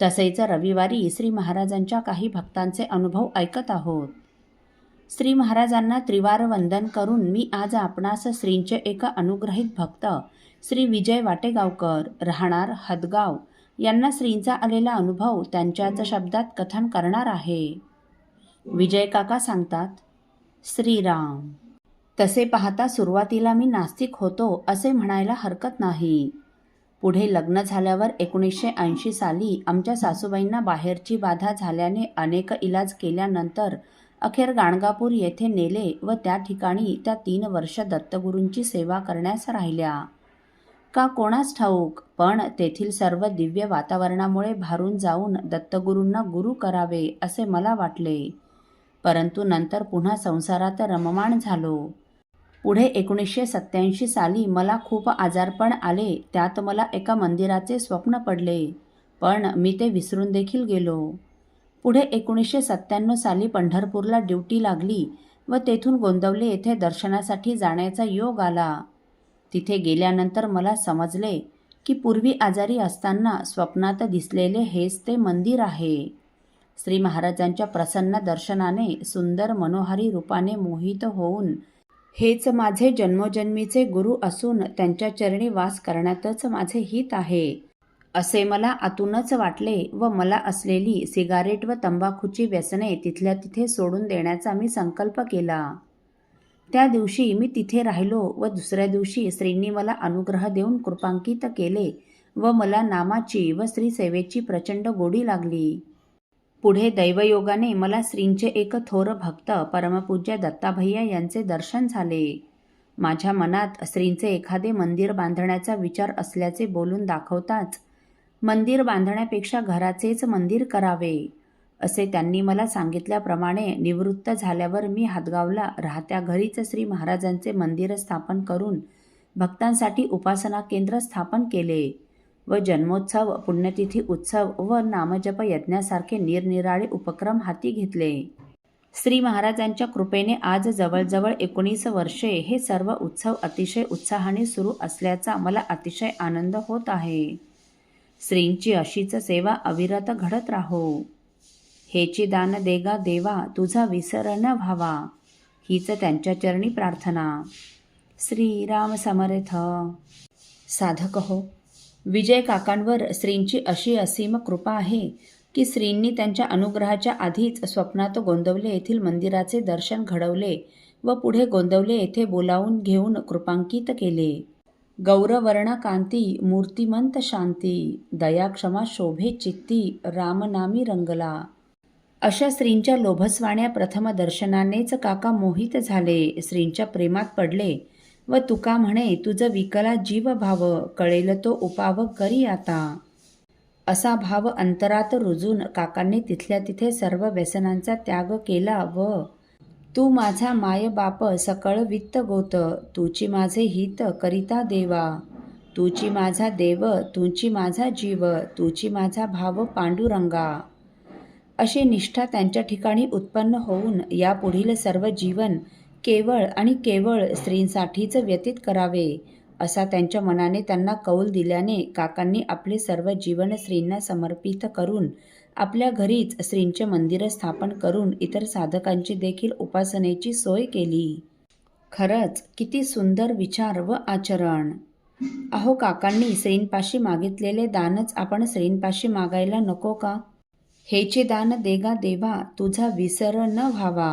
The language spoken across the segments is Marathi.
तसेच रविवारी श्री महाराजांच्या काही भक्तांचे अनुभव ऐकत आहोत. श्री महाराजांना त्रिवार वंदन करून मी आज आपणास श्रींचे एक अनुग्रहित भक्त श्री विजय वाटेगावकर राहणार हदगाव यांना श्रींचा आलेला अनुभव त्यांच्याच शब्दात कथन करणार आहे. विजय काका सांगतात श्रीराम तसे पाहता सुरुवातीला मी नास्तिक होतो असे म्हणायला हरकत नाही. पुढे लग्न झाल्यावर एकोणीसशे ऐंशी साली आमच्या सासूबाईंना बाहेरची बाधा झाल्याने अनेक इलाज केल्यानंतर अखेर गाणगापूर येथे नेले व त्या ठिकाणी त्या तीन वर्ष दत्तगुरूंची सेवा करण्यास राहिल्या. का कोणास ठाऊक पण तेथील सर्व दिव्य वातावरणामुळे भारून जाऊन दत्तगुरूंना गुरु करावे असे मला वाटले. परंतु नंतर पुन्हा संसारात रममाण झालो. पुढे एकोणीसशे सत्याऐंशी साली मला खूप आजारपण आले त्यात मला एका मंदिराचे स्वप्न पडले पण मी ते विसरून देखील गेलो. पुढे एकोणीसशे सत्त्याण्णव साली पंढरपूरला ड्युटी लागली व तेथून गोंदवले येथे दर्शनासाठी जाण्याचा योग आला. तिथे गेल्यानंतर मला समजले की पूर्वी आजारी असताना स्वप्नात दिसलेले हेच ते मंदिर आहे. श्री महाराजांच्या प्रसन्न दर्शनाने सुंदर मनोहारी रूपाने मोहित होऊन हेच माझे जन्मोजन्मीचे गुरु असून त्यांच्या चरणी वास करण्यातच माझे हित आहे. असे मला आतूनच वाटले व मला असलेली सिगारेट व तंबाखूची व्यसने तिथल्या तिथे सोडून देण्याचा मी संकल्प केला. त्या दिवशी मी तिथे राहिलो व दुसऱ्या दिवशी श्रींनी मला अनुग्रह देऊन कृपांकित केले व मला नामाची व श्रीसेवेची प्रचंड गोडी लागली. पुढे दैवयोगाने मला श्रींचे एक थोर भक्त परमपूज्य दत्ताभैया यांचे दर्शन झाले. माझ्या मनात श्रींचे एखादे मंदिर बांधण्याचा विचार असल्याचे बोलून दाखवताच मंदिर बांधण्यापेक्षा घराचेच मंदिर करावे असे त्यांनी मला सांगितल्याप्रमाणे निवृत्त झाल्यावर मी हातगावला राहत्या घरीच श्री महाराजांचे मंदिर स्थापन करून भक्तांसाठी उपासना केंद्र स्थापन केले. व जन्मोत्सव पुण्यतिथी उत्सव व नामजप यज्ञासारखे निरनिराळे उपक्रम हाती घेतले. श्री महाराजांच्या कृपेने आज जवळजवळ एकोणीस वर्षे हे सर्व उत्सव अतिशय उत्साहाने सुरू असल्याचा मला अतिशय आनंद होत आहे. श्रींची अशीच सेवा अविरत घडत राहो. हेची दान देगा देवा तुझा विसर न व्हावा. हीच त्यांच्या चरणी प्रार्थना. श्रीराम समर्थ. साधक हो. विजय काकांवर श्रींची अशी असीम कृपा आहे की श्रींनी त्यांच्या अनुग्रहाच्या आधीच स्वप्नात गोंदवले येथील मंदिराचे दर्शन घडवले व पुढे गोंदवले येथे बोलावून घेऊन कृपांकित केले. गौरवर्ण कांती मूर्तिमंत शांती दयाक्षमा शोभे चित्ती रामनामी रंगला. अशा श्रींच्या लोभस्वाण्या प्रथम दर्शनानेच काका मोहित झाले. श्रींच्या प्रेमात पडले. व तुका म्हणे तुझं विकला जीव भाव कळेल तो उपाव करी आता. असा भाव अंतरात रुजून काकांनी तिथल्या तिथे सर्व व्यसनांचा त्याग केला व तू माझा माय बाप सकळ वित्त गोत तुची माझे हित करिता देवा. तुची माझा देव तुची माझा जीव तुची माझा भाव पांडुरंगा. अशी निष्ठा त्यांच्या ठिकाणी उत्पन्न होऊन यापुढील सर्व जीवन केवळ आणि केवळ स्त्रींसाठीच व्यतीत करावे असा त्यांच्या मनाने त्यांना कौल दिल्याने काकांनी आपले सर्व जीवन स्त्रींना समर्पित करून आपल्या घरीच स्त्रींचे मंदिर स्थापन करून इतर साधकांची देखील उपासनेची सोय केली. खरंच किती सुंदर विचार व आचरण! अहो काकांनी श्रींपाशी मागितलेले दानच आपण श्रींपाशी मागायला नको का? हेचे दान देगा देवा तुझा विसर न व्हावा.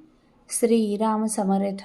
श्री राम समर्थ